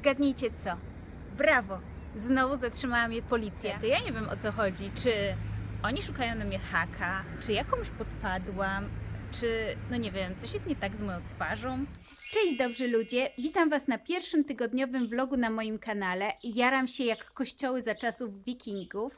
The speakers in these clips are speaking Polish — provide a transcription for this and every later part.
Zgadnijcie co? Brawo! Znowu zatrzymała mnie policja. To ja nie wiem o co chodzi. Czy oni szukają na mnie haka? Czy ja komuś podpadłam? Czy, no nie wiem, coś jest nie tak z moją twarzą? Cześć dobrzy ludzie, witam Was na pierwszym tygodniowym vlogu na moim kanale. Jaram się jak kościoły za czasów wikingów.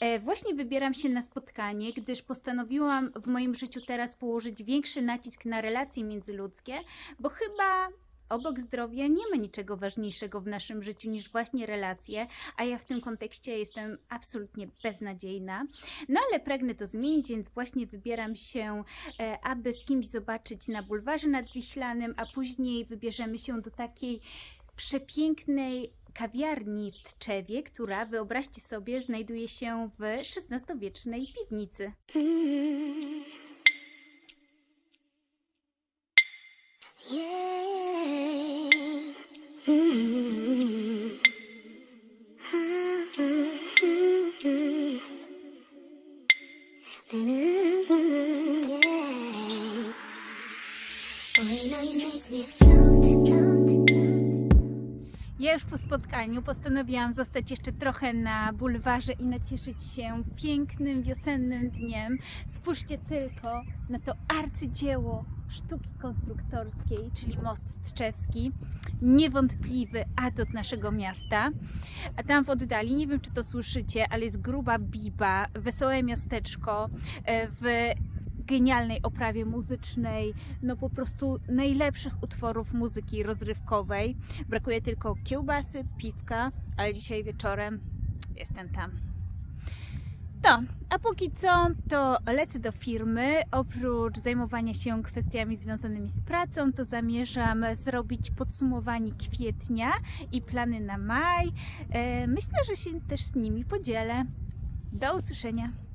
E, właśnie wybieram się na spotkanie, gdyż postanowiłam w moim życiu teraz położyć większy nacisk na relacje międzyludzkie, bo chyba obok zdrowia nie ma niczego ważniejszego w naszym życiu niż właśnie relacje, a ja w tym kontekście jestem absolutnie beznadziejna. No ale pragnę to zmienić, więc właśnie wybieram się, e, aby z kimś zobaczyć na bulwarze nadwiślanym, a później wybierzemy się do takiej przepięknej kawiarni w Tczewie, która, wyobraźcie sobie, znajduje się w XVI-wiecznej piwnicy. Ja już po spotkaniu postanowiłam zostać jeszcze trochę na bulwarze i nacieszyć się pięknym wiosennym dniem. Spójrzcie tylko na to arcydzieło sztuki konstruktorskiej, czyli most Tczewski. Niewątpliwy atut naszego miasta. A tam w oddali, nie wiem czy to słyszycie, ale jest gruba biba, wesołe miasteczko e, w genialnej oprawie muzycznej, no po prostu najlepszych utworów muzyki rozrywkowej. Brakuje tylko kiełbasy, piwka, ale dzisiaj wieczorem jestem tam. No, a póki co to lecę do firmy. Oprócz zajmowania się kwestiami związanymi z pracą, to zamierzam zrobić podsumowanie kwietnia i plany na maj. E, Myślę, że się też z nimi podzielę. Do usłyszenia.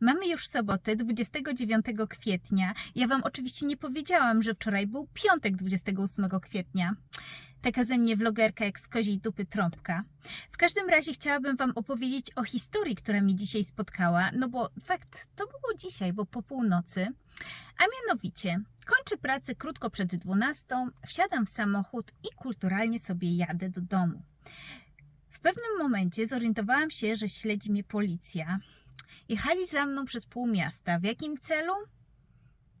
Mamy już sobotę, 29 kwietnia. Ja Wam oczywiście nie powiedziałam, że wczoraj był piątek, 28 kwietnia. Taka ze mnie vlogerka jak z koziej dupy trąbka. W każdym razie chciałabym Wam opowiedzieć o historii, która mnie dzisiaj spotkała, no bo fakt to było dzisiaj, bo po północy. A mianowicie, kończę pracę krótko przed 12, wsiadam w samochód i kulturalnie sobie jadę do domu. W pewnym momencie zorientowałam się, że śledzi mnie policja. Jechali za mną przez pół miasta. W jakim celu?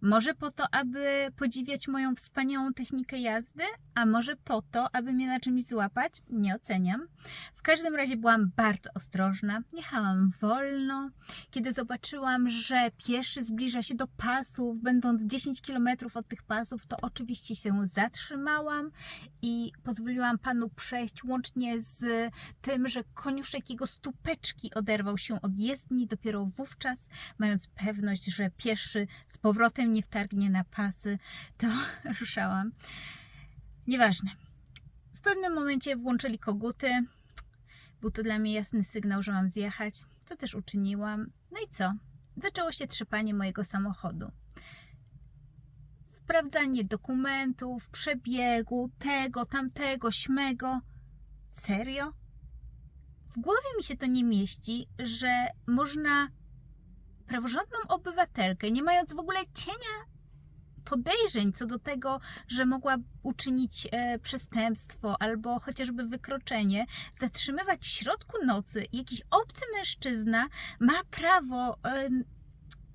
Może po to, aby podziwiać moją wspaniałą technikę jazdy, a może po to, aby mnie na czymś złapać? Nie oceniam. W każdym razie byłam bardzo ostrożna. Jechałam wolno. Kiedy zobaczyłam, że pieszy zbliża się do pasów, będąc 10 km od tych pasów, to oczywiście się zatrzymałam i pozwoliłam panu przejść, łącznie z tym, że koniuszek jego stupeczki oderwał się od jezdni. Dopiero wówczas, mając pewność, że pieszy z powrotem nie wtargnie na pasy, to ruszałam. Nieważne. W pewnym momencie włączyli koguty. Był to dla mnie jasny sygnał, że mam zjechać, co też uczyniłam. No i co? Zaczęło się trzepanie mojego samochodu. Sprawdzanie dokumentów, przebiegu, tego, tamtego, śmego. Serio? W głowie mi się to nie mieści, że można praworządną obywatelkę, nie mając w ogóle cienia podejrzeń co do tego, że mogła uczynić e, przestępstwo albo chociażby wykroczenie, zatrzymywać w środku nocy jakiś obcy mężczyzna ma prawo e,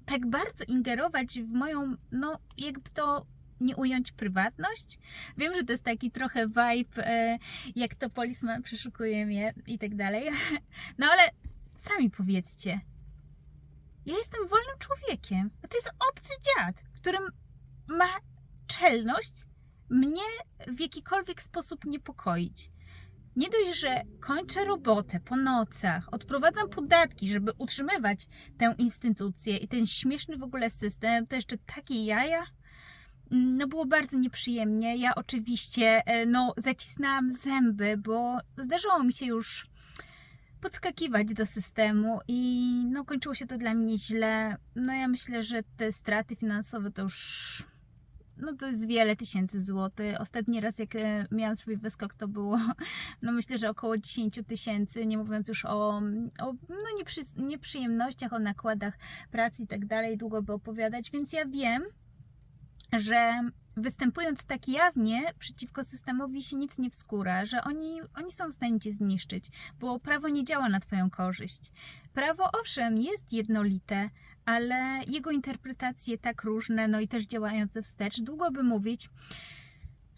tak bardzo ingerować w moją, no jakby to nie ująć prywatność. Wiem, że to jest taki trochę vibe, e, jak to policeman przeszukuje mnie i tak dalej. No ale sami powiedzcie, ja jestem wolnym człowiekiem, a to jest obcy dziad, którym ma czelność mnie w jakikolwiek sposób niepokoić. Nie dość, że kończę robotę po nocach, odprowadzam podatki, żeby utrzymywać tę instytucję i ten śmieszny w ogóle system, to jeszcze takie jaja. No było bardzo nieprzyjemnie. Ja oczywiście e, no, zacisnęłam zęby, bo zdarzyło mi się już podskakiwać do systemu i no kończyło się to dla mnie źle. No ja myślę, że te straty finansowe to już no to jest wiele tysięcy złotych. Ostatni raz jak e, miałam swój wyskok to było no myślę, że około 10 tysięcy, nie mówiąc już o, o no nieprzy, nieprzyjemnościach, o nakładach pracy i tak dalej, długo by opowiadać, więc ja wiem, że występując tak jawnie przeciwko systemowi się nic nie wskóra, że oni, oni są w stanie cię zniszczyć, bo prawo nie działa na twoją korzyść. Prawo owszem jest jednolite, ale jego interpretacje tak różne, no i też działające wstecz, długo by mówić.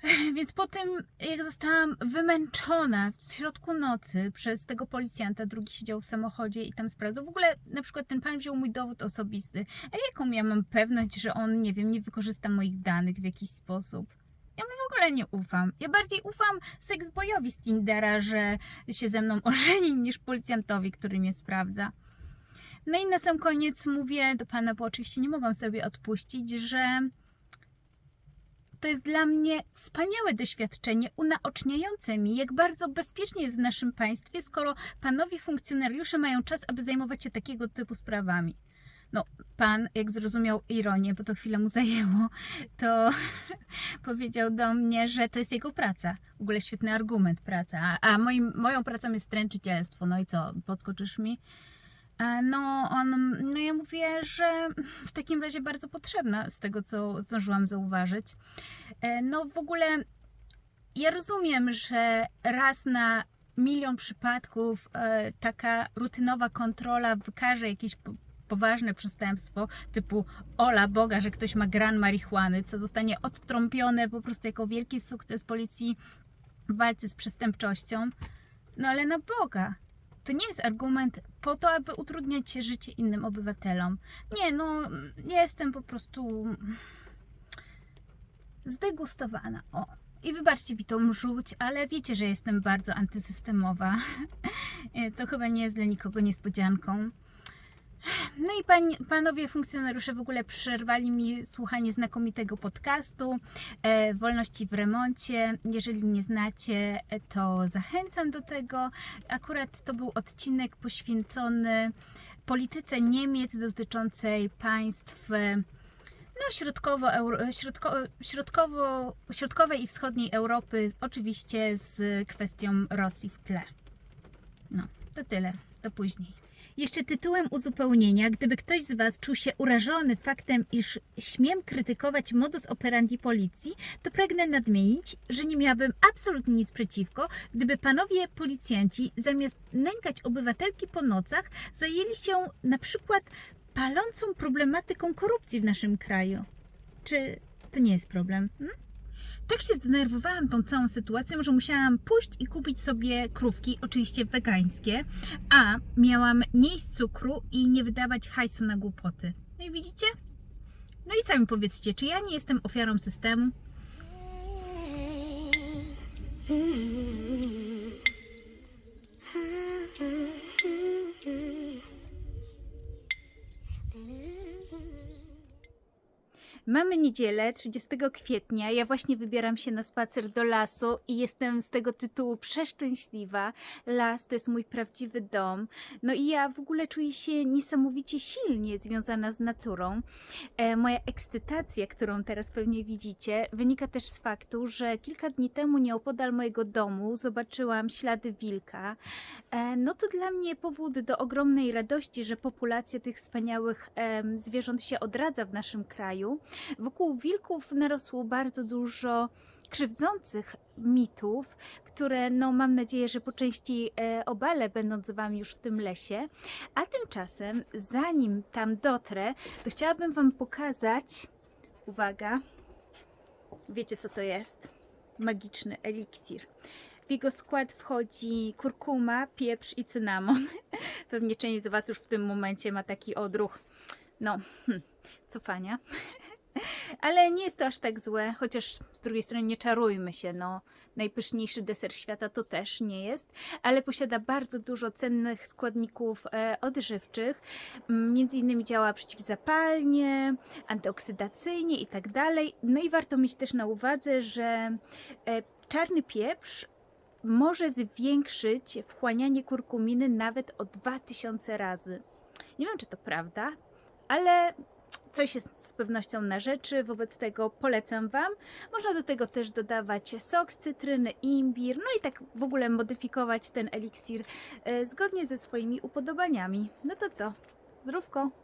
Więc po tym, jak zostałam wymęczona w środku nocy przez tego policjanta, drugi siedział w samochodzie i tam sprawdzał. W ogóle na przykład ten pan wziął mój dowód osobisty. A jaką ja mam pewność, że on, nie wiem, nie wykorzysta moich danych w jakiś sposób? Ja mu w ogóle nie ufam. Ja bardziej ufam seksbojowi z Tindera, że się ze mną ożeni, niż policjantowi, który mnie sprawdza. No i na sam koniec mówię do pana, bo oczywiście nie mogą sobie odpuścić, że to jest dla mnie wspaniałe doświadczenie unaoczniające mi, jak bardzo bezpiecznie jest w naszym państwie, skoro panowie funkcjonariusze mają czas, aby zajmować się takiego typu sprawami. No, pan, jak zrozumiał ironię, bo to chwilę mu zajęło, to powiedział do mnie, że to jest jego praca. W ogóle świetny argument, praca. A, a moim, moją pracą jest stręczycielstwo. No i co, podskoczysz mi? E, No, on, no ja mówię, że w takim razie bardzo potrzebna z tego, co zdążyłam zauważyć. E, No w ogóle ja rozumiem, że raz na milion przypadków e, taka rutynowa kontrola wykaże jakieś po- poważne przestępstwo typu ola Boga, że ktoś ma gran marihuany, co zostanie odtrąbione po prostu jako wielki sukces policji w walce z przestępczością. No ale na Boga, to nie jest argument po to, aby utrudniać życie innym obywatelom. Nie, no, jestem po prostu zdegustowana. O. I wybaczcie mi tą żółć, ale wiecie, że jestem bardzo antysystemowa. To chyba nie jest dla nikogo niespodzianką. No i pań, panowie funkcjonariusze w ogóle przerwali mi słuchanie znakomitego podcastu e, Wolności w remoncie. Jeżeli nie znacie, e, to zachęcam do tego. Akurat to był odcinek poświęcony polityce Niemiec dotyczącej państw e, no, środkowo, środko, środkowo, środkowej i wschodniej Europy, oczywiście z kwestią Rosji w tle. No, to tyle. Do później. Jeszcze tytułem uzupełnienia, gdyby ktoś z Was czuł się urażony faktem, iż śmiem krytykować modus operandi policji, to pragnę nadmienić, że nie miałabym absolutnie nic przeciwko, gdyby panowie policjanci zamiast nękać obywatelki po nocach, zajęli się na przykład palącą problematyką korupcji w naszym kraju. Czy to nie jest problem? Hmm? Tak się zdenerwowałam tą całą sytuacją, że musiałam pójść i kupić sobie krówki, oczywiście wegańskie, a miałam nie jeść cukru i nie wydawać hajsu na głupoty. No i widzicie? No i sami powiedzcie, czy ja nie jestem ofiarą systemu? Mamy niedzielę 30 kwietnia. Ja właśnie wybieram się na spacer do lasu i jestem z tego tytułu przeszczęśliwa. Las to jest mój prawdziwy dom. No i ja w ogóle czuję się niesamowicie silnie związana z naturą. E, moja ekscytacja, którą teraz pewnie widzicie, wynika też z faktu, że kilka dni temu nieopodal mojego domu zobaczyłam ślady wilka. E, no to dla mnie powód do ogromnej radości, że populacja tych wspaniałych em, zwierząt się odradza w naszym kraju. Wokół wilków narosło bardzo dużo krzywdzących mitów, które no mam nadzieję, że po części e, obalę, będąc z Wami już w tym lesie. A tymczasem, zanim tam dotrę, to chciałabym Wam pokazać, uwaga, wiecie co to jest? Magiczny eliksir. W jego skład wchodzi kurkuma, pieprz i cynamon. Pewnie część z Was już w tym momencie ma taki odruch, no, hm, cofania. Ale nie jest to aż tak złe, chociaż z drugiej strony nie czarujmy się, no najpyszniejszy deser świata to też nie jest, ale posiada bardzo dużo cennych składników e, odżywczych, między innymi działa przeciwzapalnie, antyoksydacyjnie i tak dalej. No i warto mieć też na uwadze, że e, czarny pieprz może zwiększyć wchłanianie kurkuminy nawet o 2000 razy. Nie wiem, czy to prawda, ale coś jest z pewnością na rzeczy, wobec tego polecam Wam. Można do tego też dodawać sok z cytryny, imbir, no i tak w ogóle modyfikować ten eliksir e, zgodnie ze swoimi upodobaniami. No to co? Zdrówko!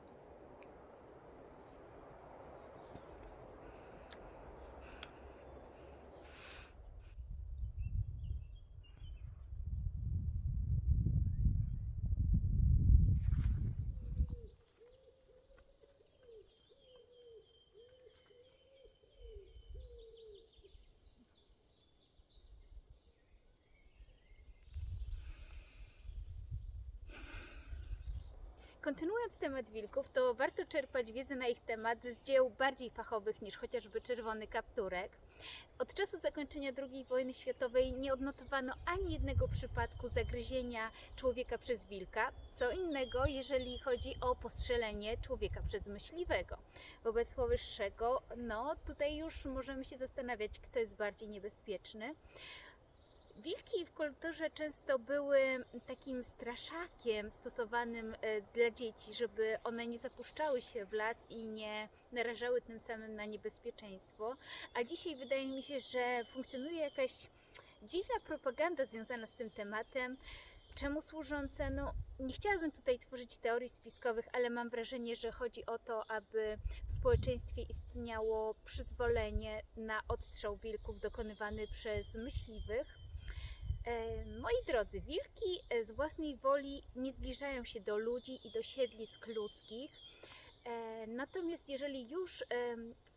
Podsumowując temat wilków, to warto czerpać wiedzę na ich temat z dzieł bardziej fachowych niż chociażby Czerwony Kapturek. Od czasu zakończenia II wojny światowej nie odnotowano ani jednego przypadku zagryzienia człowieka przez wilka. Co innego, jeżeli chodzi o postrzelenie człowieka przez myśliwego. Wobec powyższego, no tutaj już możemy się zastanawiać, kto jest bardziej niebezpieczny. Wilki w kulturze często były takim straszakiem stosowanym e, dla dzieci, żeby one nie zapuszczały się w las i nie narażały tym samym na niebezpieczeństwo. A dzisiaj wydaje mi się, że funkcjonuje jakaś dziwna propaganda związana z tym tematem. Czemu służące? No, nie chciałabym tutaj tworzyć teorii spiskowych, ale mam wrażenie, że chodzi o to, aby w społeczeństwie istniało przyzwolenie na odstrzał wilków dokonywany przez myśliwych. E, Moi drodzy, wilki e, z własnej woli nie zbliżają się do ludzi i do siedlisk ludzkich. E, Natomiast jeżeli już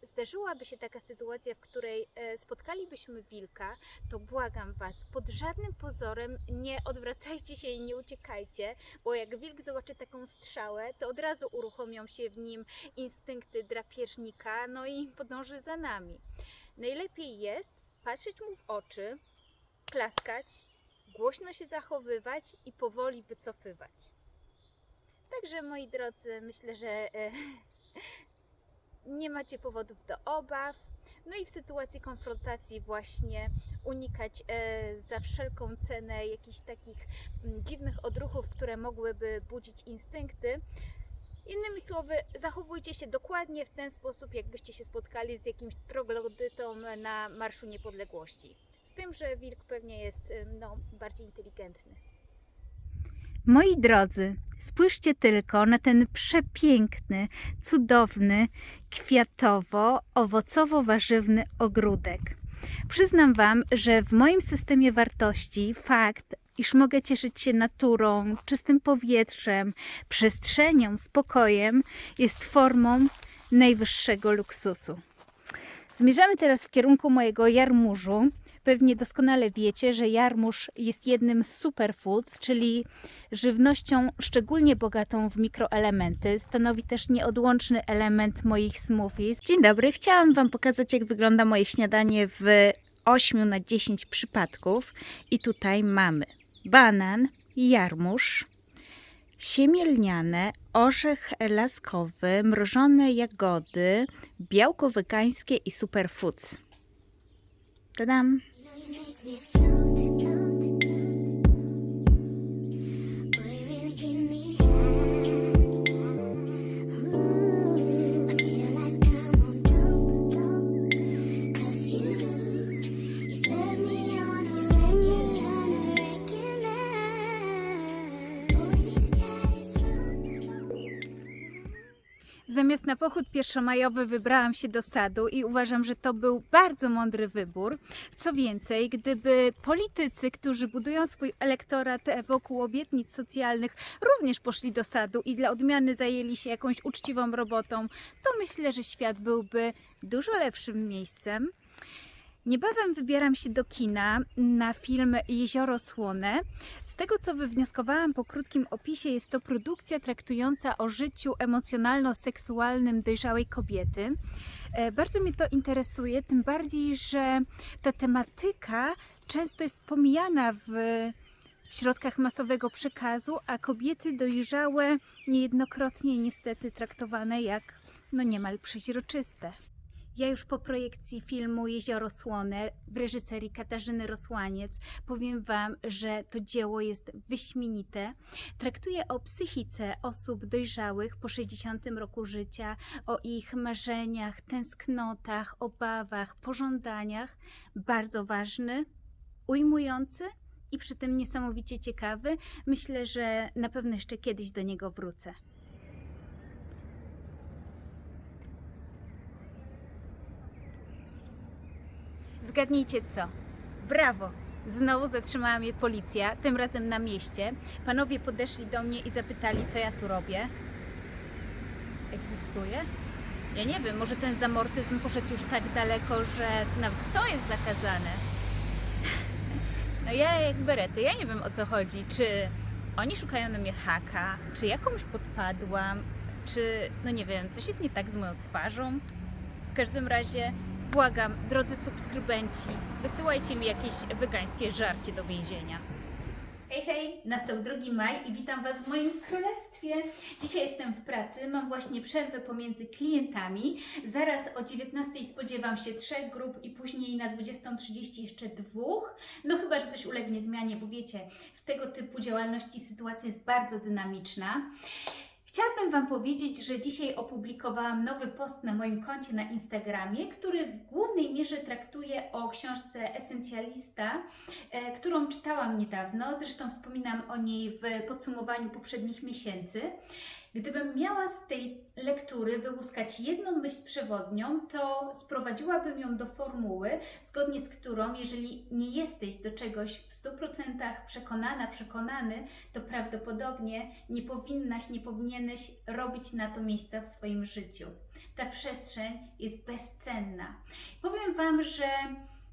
zdarzyłaby się taka sytuacja, w której spotkalibyśmy wilka, to błagam Was, pod żadnym pozorem nie odwracajcie się i nie uciekajcie, bo jak wilk zobaczy taką strzałę, to od razu uruchomią się w nim instynkty drapieżnika, no i podąży za nami. Najlepiej jest patrzeć mu w oczy, klaskać, głośno się zachowywać i powoli wycofywać. Także moi drodzy, myślę, że e, nie macie powodów do obaw. No i w sytuacji konfrontacji właśnie unikać e, za wszelką cenę jakichś takich mm, dziwnych odruchów, które mogłyby budzić instynkty. Innymi słowy, zachowujcie się dokładnie w ten sposób, jakbyście się spotkali z jakimś troglodytą na Marszu Niepodległości. Tym, że wilk pewnie jest no, bardziej inteligentny. Moi drodzy, spójrzcie tylko na ten przepiękny, cudowny, kwiatowo-owocowo-warzywny ogródek. Przyznam Wam, że w moim systemie wartości fakt, iż mogę cieszyć się naturą, czystym powietrzem, przestrzenią, spokojem, jest formą najwyższego luksusu. Zmierzamy teraz w kierunku mojego jarmużu. Pewnie doskonale wiecie, że jarmuż jest jednym z superfoods, czyli żywnością szczególnie bogatą w mikroelementy. Stanowi też nieodłączny element moich smoothies. Dzień dobry, chciałam Wam pokazać, jak wygląda moje śniadanie w 8 na 10 przypadków. I tutaj mamy banan, jarmuż, siemię lniane, orzech laskowy, mrożone jagody, białko wegańskie i superfoods. Tadam! You. Zamiast na pochód pierwszomajowy wybrałam się do sadu i uważam, że to był bardzo mądry wybór. Co więcej, gdyby politycy, którzy budują swój elektorat wokół obietnic socjalnych, również poszli do sadu i dla odmiany zajęli się jakąś uczciwą robotą, to myślę, że świat byłby dużo lepszym miejscem. Niebawem wybieram się do kina na film Jezioro Słone. Z tego, co wywnioskowałam po krótkim opisie, jest to produkcja traktująca o życiu emocjonalno-seksualnym dojrzałej kobiety. E, Bardzo mnie to interesuje, tym bardziej, że ta tematyka często jest pomijana w środkach masowego przekazu, a kobiety dojrzałe niejednokrotnie niestety traktowane jak no niemal przeźroczyste. Ja już po projekcji filmu Jezioro Słone w reżyserii Katarzyny Rosłaniec powiem Wam, że to dzieło jest wyśmienite. Traktuje o psychice osób dojrzałych po 60 roku życia, o ich marzeniach, tęsknotach, obawach, pożądaniach. Bardzo ważny, ujmujący i przy tym niesamowicie ciekawy. Myślę, że na pewno jeszcze kiedyś do niego wrócę. Zgadnijcie co? Brawo! Znowu zatrzymała mnie policja, tym razem na mieście. Panowie podeszli do mnie i zapytali, co ja tu robię. Egzystuje? Ja nie wiem, może ten zamortyzm poszedł już tak daleko, że nawet to jest zakazane. No ja jak berety, ja nie wiem o co chodzi. Czy oni szukają na mnie haka, czy jakąś podpadłam, czy, no nie wiem, coś jest nie tak z moją twarzą. W każdym razie błagam, drodzy subskrybenci, wysyłajcie mi jakieś wegańskie żarcie do więzienia. Hej, hej, nastał 2 maj i witam Was w moim królestwie. Dzisiaj jestem w pracy, mam właśnie przerwę pomiędzy klientami. Zaraz o 19 spodziewam się trzech grup i później na 20.30 jeszcze dwóch. No chyba, że coś ulegnie zmianie, bo wiecie, w tego typu działalności sytuacja jest bardzo dynamiczna. Chciałabym Wam powiedzieć, że dzisiaj opublikowałam nowy post na moim koncie na Instagramie, który w głównej mierze traktuje o książce Esencjalista, e, którą czytałam niedawno. Zresztą wspominam o niej w podsumowaniu poprzednich miesięcy. Gdybym miała z tej lektury wyłuskać jedną myśl przewodnią, to sprowadziłabym ją do formuły, zgodnie z którą, jeżeli nie jesteś do czegoś w 100% przekonana, przekonany, to prawdopodobnie nie powinnaś, nie powinieneś robić na to miejsca w swoim życiu. Ta przestrzeń jest bezcenna. Powiem Wam, że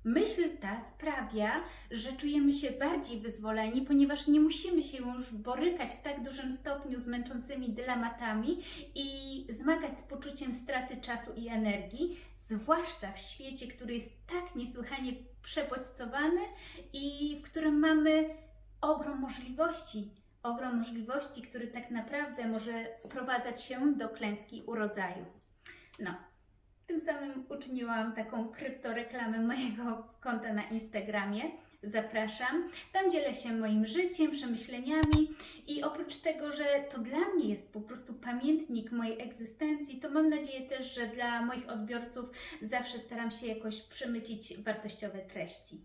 myśl ta sprawia, że czujemy się bardziej wyzwoleni, ponieważ nie musimy się już borykać w tak dużym stopniu z męczącymi dylematami i zmagać z poczuciem straty czasu i energii, zwłaszcza w świecie, który jest tak niesłychanie przebodźcowany i w którym mamy ogrom możliwości. Ogrom możliwości, który tak naprawdę może sprowadzać się do klęski urodzaju. No, tym samym uczyniłam taką kryptoreklamę mojego konta na Instagramie. Zapraszam. Tam dzielę się moim życiem, przemyśleniami i oprócz tego, że to dla mnie jest po prostu pamiętnik mojej egzystencji, to mam nadzieję też, że dla moich odbiorców zawsze staram się jakoś przemycić wartościowe treści.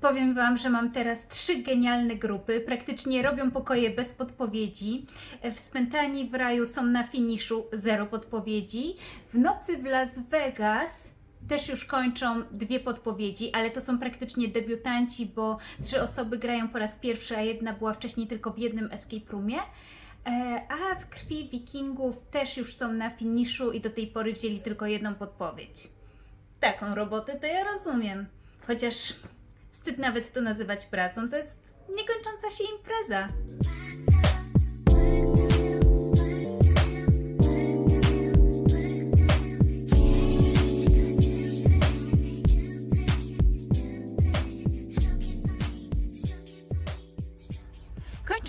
Powiem Wam, że mam teraz trzy genialne grupy. Praktycznie robią pokoje bez podpowiedzi. W Spętani w raju są na finiszu zero podpowiedzi. W nocy w Las Vegas też już kończą dwie podpowiedzi, ale to są praktycznie debiutanci, bo trzy osoby grają po raz pierwszy, a jedna była wcześniej tylko w jednym escape roomie. E, A w krwi wikingów też już są na finiszu i do tej pory wzięli tylko jedną podpowiedź. Taką robotę to ja rozumiem. Chociaż wstyd nawet to nazywać pracą, to jest niekończąca się impreza.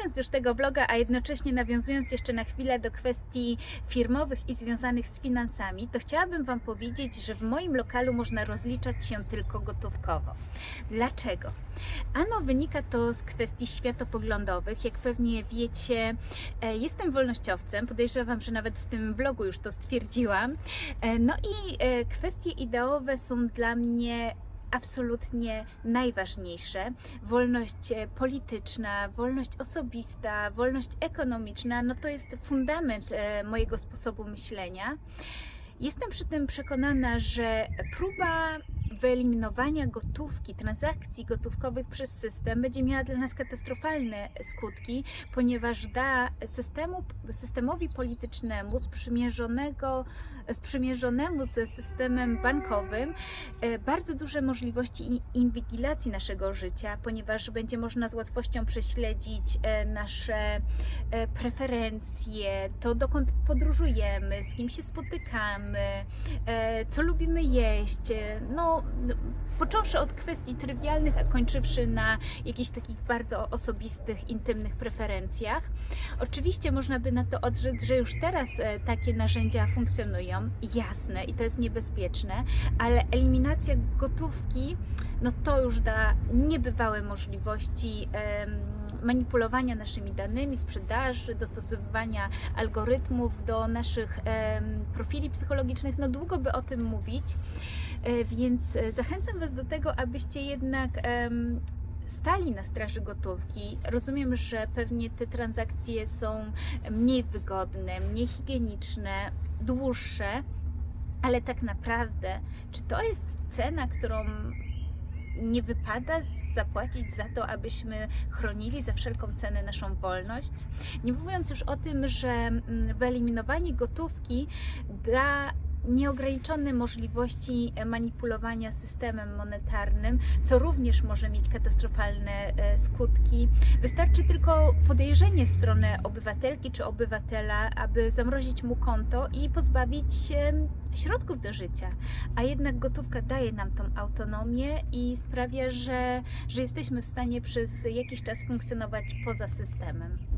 Kończąc już tego vloga, a jednocześnie nawiązując jeszcze na chwilę do kwestii firmowych i związanych z finansami, to chciałabym Wam powiedzieć, że w moim lokalu można rozliczać się tylko gotówkowo. Dlaczego? Ano wynika to z kwestii światopoglądowych. Jak pewnie wiecie, e, jestem wolnościowcem, podejrzewam, że nawet w tym vlogu już to stwierdziłam. E, No i e, kwestie ideowe są dla mnie absolutnie najważniejsze. Wolność e, polityczna, wolność osobista, wolność ekonomiczna, no to jest fundament e, mojego sposobu myślenia. Jestem przy tym przekonana, że próba wyeliminowania gotówki, transakcji gotówkowych przez system będzie miała dla nas katastrofalne skutki, ponieważ da systemu, systemowi politycznemu sprzymierzonego, sprzymierzonemu ze systemem bankowym e, bardzo duże możliwości inwigilacji naszego życia, ponieważ będzie można z łatwością prześledzić e, nasze e, preferencje, to dokąd podróżujemy, z kim się spotykamy, co lubimy jeść. No, począwszy od kwestii trywialnych, a kończywszy na jakichś takich bardzo osobistych, intymnych preferencjach. Oczywiście można by na to odrzec, że już teraz takie narzędzia funkcjonują, jasne, i to jest niebezpieczne, ale eliminacja gotówki, no to już da niebywałe możliwości. manipulowania naszymi danymi, sprzedaży, dostosowywania algorytmów do naszych profili psychologicznych. No długo by o tym mówić, e, więc e, zachęcam Was do tego, abyście jednak stali na straży gotówki. Rozumiem, że pewnie te transakcje są mniej wygodne, mniej higieniczne, dłuższe, ale tak naprawdę, czy to jest cena, którą nie wypada zapłacić za to, abyśmy chronili za wszelką cenę naszą wolność. Nie mówiąc już o tym, że mm, wyeliminowanie gotówki da nieograniczone możliwości manipulowania systemem monetarnym, co również może mieć katastrofalne e, skutki. Wystarczy tylko podejrzenie w stronę obywatelki czy obywatela, aby zamrozić mu konto i pozbawić środków do życia. A jednak gotówka daje nam tą autonomię i sprawia, że, że jesteśmy w stanie przez jakiś czas funkcjonować poza systemem.